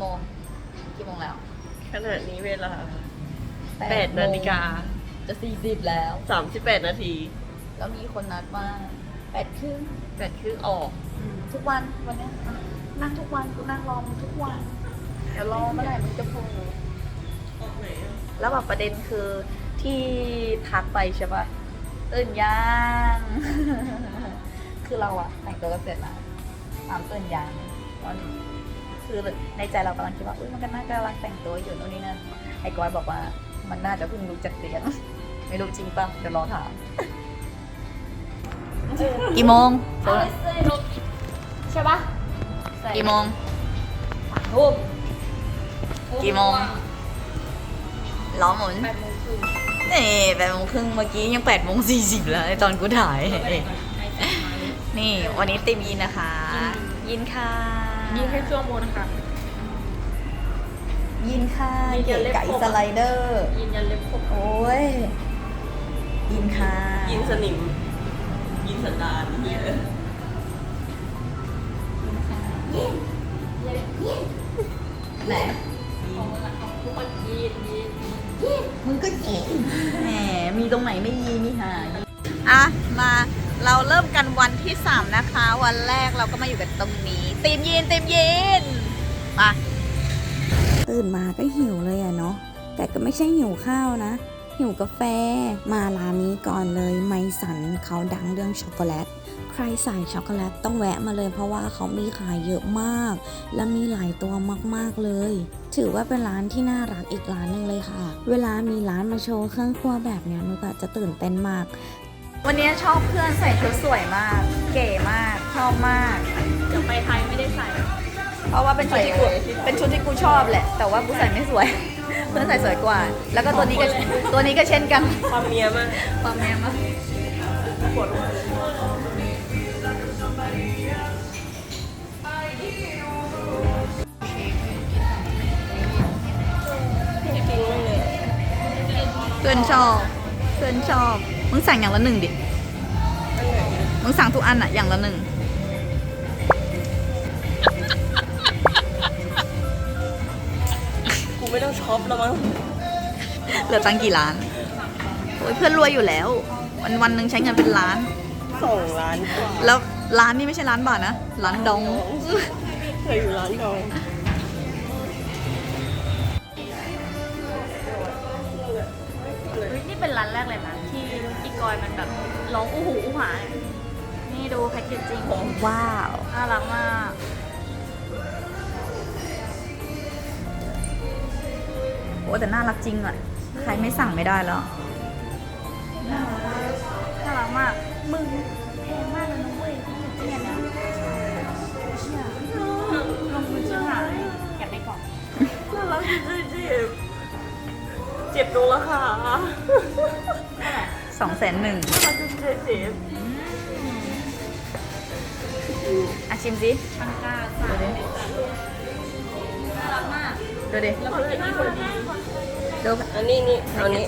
โมง กี่โมงแล้วขณะนี้เวลา8นาฬิกาจะสี่สิบแล้ว38นาที แล้วมีคนนัดมาแปดครึ่งแปดครึ่งออก ทุกวันวันเนี้ยอะนั่งทุกวันกูนั่งรอมึงทุกวันเดี๋ยวรอเมื่อไหร่มึงจะโผล่ออกไหนอะแล้วแบบประเด็นคือที่ทักไปใช่ปะตื่นยังคือเราอะแต่งตัวกันเสร็จแล้วถามตื่นยังตอน คือในใจเรากำลังคิดว่าอุ้ยมันก็น่ากำลังแต่งตัวอยู่โน่นนี่นั่นไอ้กอยบอกว่ามันน่าจะเพิ่งลุกจากเตียงไม่รู้จริงปะเดี๋ยวรอถามกี่โมงโซนใช่ปะกี่โมงรูปกี่โมงล้อหมุนแปดโมงครึ่งนี่แปดโมงครึ่งเมื่อกี้ยังแปดโมงสี่สิบแล้วตอนกูถ่าย นี่วันนี้ติมยินนะคะ ยินค่ะ ยิงแค่ช่วงโมงนะคะยินค่ะยินยัเก๋นเล็บไก่ครบสไลเดอร์ ยินยันเล็บครบโอ้ย ยินค่ะ ยินสนิม ยินสันดานเหี้ยไหน ของของทุกคนยินยินมึงก็ยินแหม มีตรงไหนไม่ยีนี่หาอะ มา เราเริ่มกันวันที่ 3 นะคะ วันแรกเราก็มาอยู่กันตรงนี้ติมยินติมยินมาตื่นมาก็หิวเลยอะเนาะแต่ก็ไม่ใช่หิวข้าวนะ หิวกาแฟมาร้านนี้ก่อนเลยไมสันเขาดังเรื่องช็อกโกแลตใครใส่ช็อกโกแลตต้องแวะมาเลยเพราะว่าเขามีขายเยอะมาก และมีหลายตัวมากๆเลย ถือว่าเป็นร้านที่น่ารักอีกร้านหนึ่งเลยค่ะ เวลามีร้านมาโชว์เครื่องครัวแบบนี้นุกอะจะตื่นเต้นมาก วันนี้ชอบเพื่อนใส่ชุดสวยมาก เก๋มาก ชอบมาก เดี๋ยวไปไทยไม่ได้ใส่ เพราะว่าเป็นชุดที่กูเป็นชุดที่กูชอบแหละ แต่ว่ากูใส่ไม่สวย เพื่อนใส่สวยกว่า แล้วก็ตัวนี้ก็ตัวนี้ก็เช่นกัน ความเมียมากความแม่มากปวดหัวจริงๆไม่เลยเพื่อนชอบ เพื่อนชอบ มึงสั่งอย่างละหนึ่งดิ มึงสั่งทุกอันอะอย่างละหนึ่ง กูไม่ต้องช็อปแล้วมั้งเหลือตังค์กี่ล้าน โอ้ยเพื่อนรวยอยู่แล้ว วันวันหนึ่งใช้เงินเป็นล้าน สองล้านกว่าแล้วร้านนี่ไม่ใช่ร้านบาทนะ ร้านดอง เคยอยู่ร้านทอง เฮ้ยนี่เป็นร้านแรกเลยนะที่อีกอยมันแบบร้องอู้หูอู้หานี่ดูแพ็กเกจจริงว้าว น่ารักมากโอ้แต่น่ารักจริงอะใครไม่สั่งไม่ได้แล้ว น่ เจ็บตรงราคาสองแสนหนึ่งน่ารักจริงๆเจ็บอะชิมสิปังกาสามน่ารักมากดูดิแล้วแพ็กเกจนี้คนดีดูอันนี้นี่อันนี้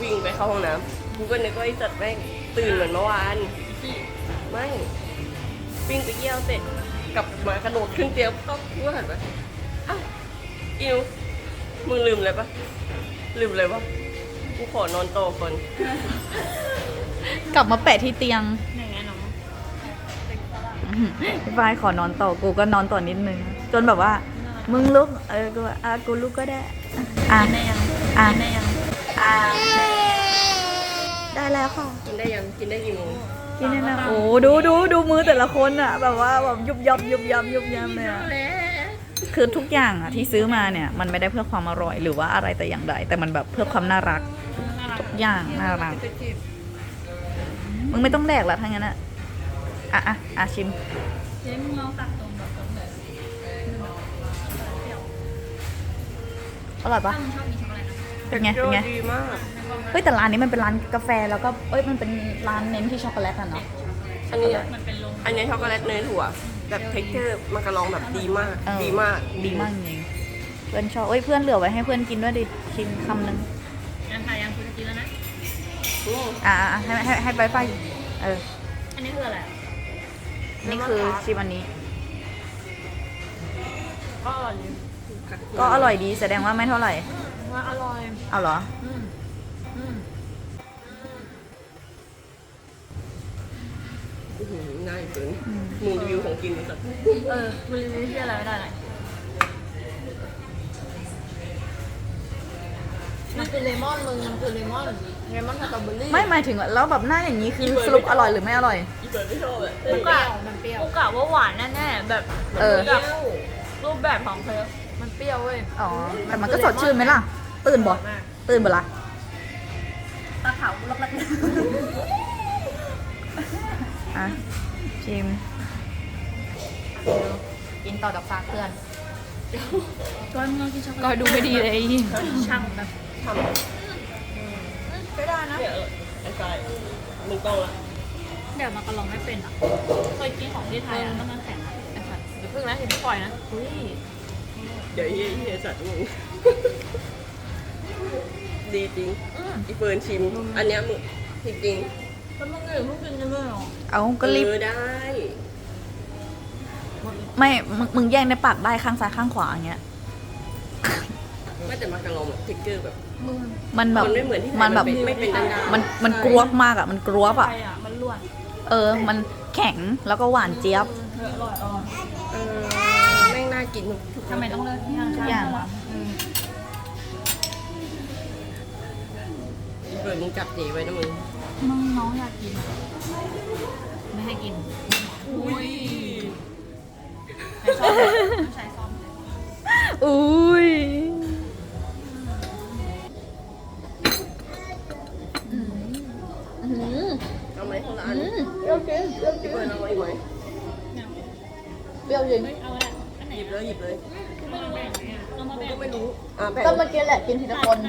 วิ่งไปเข้าห้องน้ำกูก็นึกว่าไอ้จัดแม่งตื่นเหมือนเมื่อวานไม่วิ่งไปเยี่ยวเสร็จกลับมากระโดดขึ้นเตียงก็กูก็หันไปอ้าว อิวมึงลืมอะไรปะลืมอะไรปะกูขอนอนโตอคนกลับมาแปะที่เตียงอย่างเงี้ยน้องพี่ฝ้ายขอนอนต่อกูก็นอนต่อนิดนึง จนแบบว่า มึงลุก เออกูว่าอะกูลุกก็ได้ อะกินได้ยังอะกินได้ยังอะได้แล้วค่ะ กินได้ยังกินได้กี่โมงกินได้แล้วโอ้ดูดูดูมือแต่ละคนอะ แบบว่าแบบยุบยับยุบยับยุบยับเลยอะ คือทุกอย่างอะที่ซื้อมาเนี่ยมันไม่ได้เพื่อความอร่อยหรือว่าอะไรแต่อย่างใดแต่มันแบบเพื่อความน่ารัก ทุกอย่างน่ารัก มึงไม่ต้องแดกละทั้งนั้นอะอะอะอะชิมเจ๊มึงลองตักตรงแบบตรงเลยอร่อยปะถ้ามึงชอบมีช็อกโกแลตนะเป็นไงเป็นไงดีมาก เฮ้ยแต่ร้านนี้มันเป็นร้านกาแฟแล้วก็เอ้ยมันเป็นร้านเน้นที่ช็อกโกแลตอะเนาะอันนี้มันเป็นลงอันนี้ช็อกโกแลตเนยถั่ว แบบเท็กเจอร์มาการองแบบดีมาก เออ ดีมากดีมากจริงเพื่อนชอบเอ้ยเพื่อนเหลือไว้ให้เพื่อนกินด้วยดิชิมคำหนึ่งยังถ่ายยังคุณจะกินแล้วนะอืมอ่าให้ให้ให้ไปไฟเออ อันนี้คืออะไรนี่คือชิมอันนี้ ก็อร่อยดีก็อร่อยดีแสดงว่าไม่เท่าไหร่ ว่าอร่อย เอาเหรอ อืม อื้อหือง่ายเกินมึงรีวิวของกินไอ้สัตว์เออมันรีวิวที่อะไรไม่ได้ไหนมันคือเลมอนมึงมันคือเลมอนเลมอนสตรอเบอรี่ไม่หมายถึงว่าแล้วแบบหน้าอย่างนี้คือสรุปอร่อยหรือไม่อร่อย อีเปิดไม่ชอบอะมันเปรี้ยวมันเปรี้ยวกูกะว่าหวานแน่ๆแบบเออ แบบรูปแบบของเธอมันเปรี้ยวเว้ยอ๋อแต่มันก็สดชื่นไหมล่ะ ตื่นบ่มากตื่นบ่ละตาขาวล็อกๆ อะชิมกินต่อจากซากเพื่อนก้อยมึงลองกินช็อกโกแลก็ตดูไม่ดีเลยช่างแบบทำไม่ได้นะ เนี่ยเออไอ้กายมึงต้องละเดี๋ยวมากระลองไม่เป็นอะเคยกินของที่ไทยอะต้องมันแข็งอะไอ้สัตว์เดี๋ยวพึ่งนะเดี๋ยวพี่ปล่อยนะอุ้ยเดี๋ยวเฮียเฮียสัตว์มึงดีจริงอืมอีเฟิร์นชิม อันเนี้ยมึงจริง แล้วมึงเหนื่อยมึงกินยังไงหรอเอาๆก็รีบเออได้ ไม่มึงมึงแย่งในปากได้ข้างซ้ายข้างขวาอย่างเงี้ย ไม่แต่มากระลองแบบทิกเกอร์แบบ มึงมันแบบมันไม่เหมือนที่ไหนมันแบบมันไม่เป็นด้านๆ มันมันกรวบมากอะ มันกรวบอะไทยอะ มันล้วนเออ มันแข็งแล้วก็หวานเจี๊ยบ เอออร่อยอร่อยเออแม่งน่ากินทุกทำไมต้องเลิกที่ทางทุกอย่างวะอีเฟิร์นมึงจับเจไว้นะมึง น้องน้องอยากกินไม่ให้กิน อุ้ยใช้ซ่อมใช้ซ่อม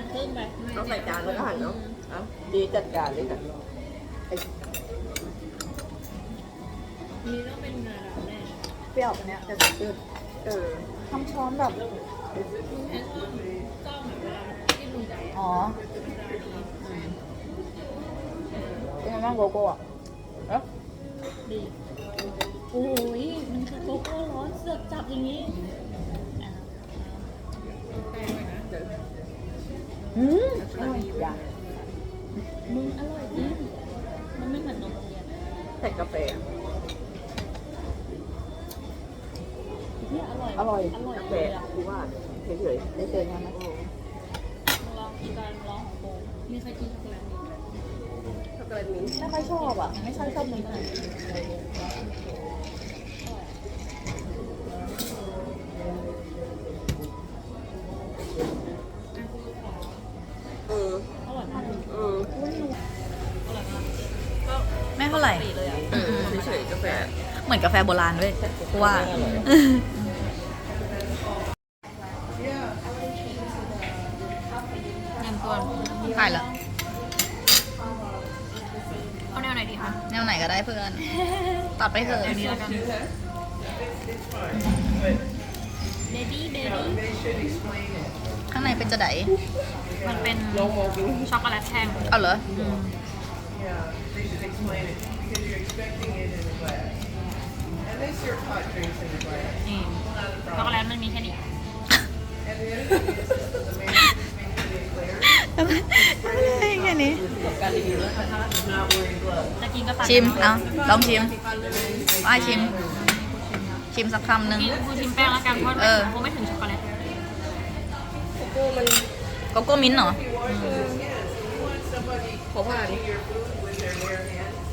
ทีละคนหั่ครึ่งไปเอาใส่จานแล้วก็หั่นเนาะเอาดีจัดการเลยค่ะไอ้มีต้องเป็นงาดำแน่เปรี้ยวอันเนี้ยจะสดชื่นเออทำช้อนแบบมึงแค่ซ่อมซ่อมเหมือนเวลาที่มึงใจอ๋อเป็นไงบ้างโกโก้อะเอ๊ะดีโอ้ยมันคือโกโก้ร้อนเสือกจับอย่างนี้ กาแฟ เนี่ยอร่อยอร่อย อร่อยกาแฟเลยอะกูว่าเฉยได้เจอกันไหมๆอืมลองกินการลองของโบมีใครกินช็อกโกแลตไหมช็อกโกแลตมิ้นท์ไม่ค่อยชอบอะ ไม่ค่อยชอบมันเออ อร่อยมากเลยอืมอร่อยมากก็ไม่เท่าไหร่ปีเล ฟเหมือนกาแฟโบราณด้วยกูว่าแหนมตัวถ่ายเหรอเอาแนวไหนดีคะแนวไหนก็ได้เพื่อน ตัดไปเถอะเดี๋ยวนี้แล้วกันเบบี้เบบี้ข้างในเป็นจะไดมันเป็นลองมองกินช็อกโกแลตแท่งเอาเหรอ They should explain it ชิม เอาลองชิมว่าชิม ชิมสักคำหนึ่งนี่กูชิมแป้งแล้วกันเพราะเออคงไม่ถึงช็อกโกแลตโกโก้มันโกโก้มิ้นท์เหรอขอผ่าน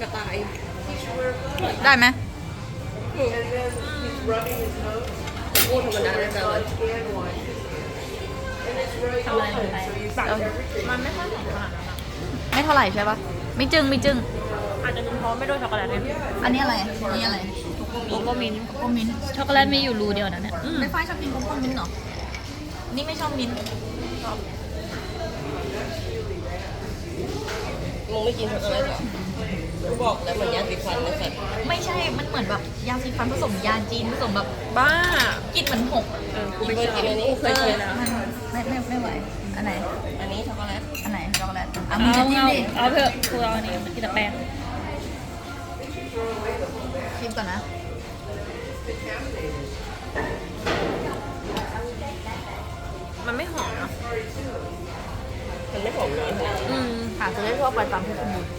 กระต่าย ได้ไหมโกโก้ธรรมดาได้แต่ว่าทำอะไรลงไปมันไม่ค่อยหอมขนาดนั้นอะ ไม่เท่าไหร่ใช่ปะไม่จึงไม่จึง อาจจะเป็นเพราะไม่โดนช็อกโกแลตเลยอันนี้อะไรอันนี้อะไรโกโก้มิ้นท์โกโก้มิ้นท์ช็อกโกแลตมีอยู่รูเดียวนะเนี่ยอืมไม่ฝ้ายชอบกินโกโก้มิ้นท์เหรอ นี่ไม่ชอบมิ้นท์มึงไม่กินช็อกโกแลตเหรอกูบอกแล้วมันยาสีฟันนะสัตว์ไม่ใช่ มันเหมือนแบบยาสีฟันผสมยาจีนผสมแบบบ้า กลินเหมือนหกกูไม่เคยกินอันนี้เคยกินนะ มัน ไม่ไม่ไม่ไหว อันไหน อันนี้ช็อกโกแลต อันไหนช็อกโกแลตอะเอามึงจะจิ้มเอาดิเอาเถอะกูเอาอันนี้กินแต่แป้งชิมก่อนนะ มันไม่หอมเนาะมันไม่หอมเลยอืมหาซื้อได้ทั่วไปตามที่สมบูรณ์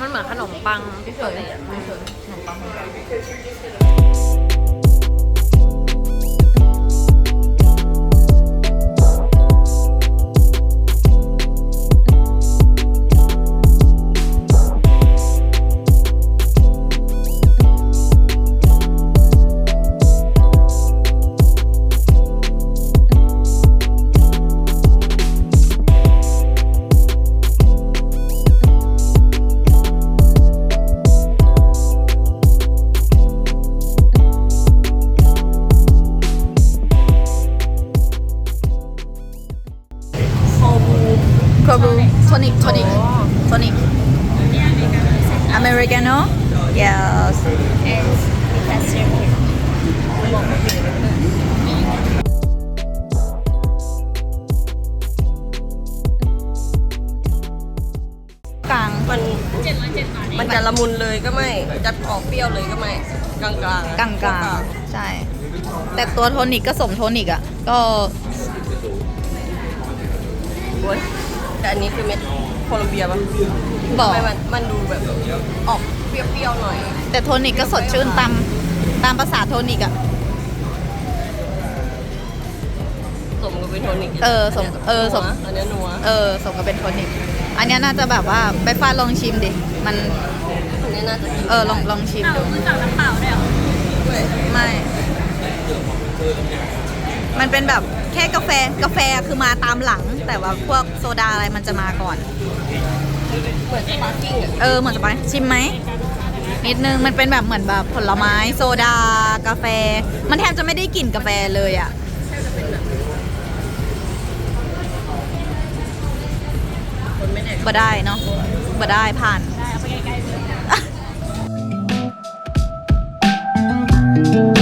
มันเหมือนขนมปังไม่เคยไม่เคยขนมปัง มันจะละมุนเลยก็ไม่ จะออกเปรี้ยวเลยก็ไม่ กลางๆอะกลางกลางๆ ใช่ แต่ตัวโทนิกก็สมโทนิกอะ ก็โอ๊ยแต่อันนี้คือเม็ดโคลัมเบียป่ะบอกทำไมมันมันดูแบบออกเปรี้ยวๆหน่อย แต่โทนิกก็สดชื่นตามตามภาษาโทนิกอะ สมกับเป็นโทนิกเออสมเออสม อันเนี้ยนัว เออ สมกับเป็นโทนิก อันเนี้ยน่าจะแบบว่าไปฟ้าลองชิมดิ มันอันเนี้ยน่าจะกินเออลองลองชิมดูคือจากน้ำเปล่าด้วยเหรอด้วยไม่ มันเป็นแบบแค่กาแฟกาแฟคือมาตามหลัง แต่ว่าพวกโซดาอะไรมันจะมาก่อน เหมือนสปาร์กิ้งอะเออเหมือนจะไปชิมไหมนิดนึงมันเป็นแบบเหมือนแบบผลไม้โซดากาแฟ มันแทบจะไม่ได้กลิ่นกาแฟเลยอะคนไม่แดกบ่ได้เนาะบ่ได้ผ่าน Thank you.